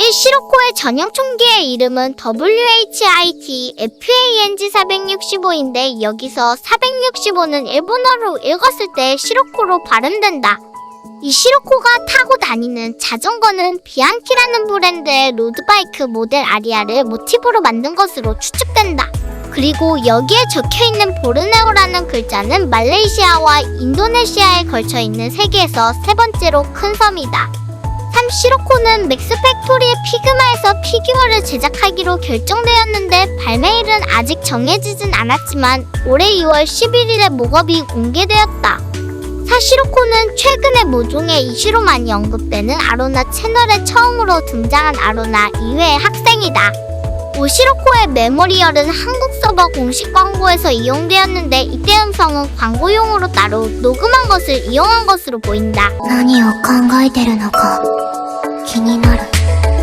이 시로코의 전용 총기의 이름은 WHIT FANG 465인데 여기서 465는 일본어로 읽었을 때 시로코로 발음된다. 이 시로코가 타고 다니는 자전거는 비안키라는 브랜드의 로드바이크 모델 아리아를 모티브로 만든 것으로 추측된다. 그리고 여기에 적혀 있는 보르네오라는 글자는 말레이시아와 인도네시아에 걸쳐 있는 세계에서 세 번째로 큰 섬이다. 3. 시로코는 맥스 팩토리의 피그마에서 피규어를 제작하기로 결정되었는데 발매일은 아직 정해지진 않았지만 올해 2월 11일에 목업이 공개되었다. 사시로코는 최근에 모종의 이슈로만이 언급되는 아로나 채널에 처음으로 등장한 아로나 2회의 학생이다. 오시로코의 메모리얼은 한국 서버 공식 광고에서 이용되었는데 이때 음성은 광고용으로 따로 녹음한 것을 이용한 것으로 보인다. 何を考えてるのか気 になる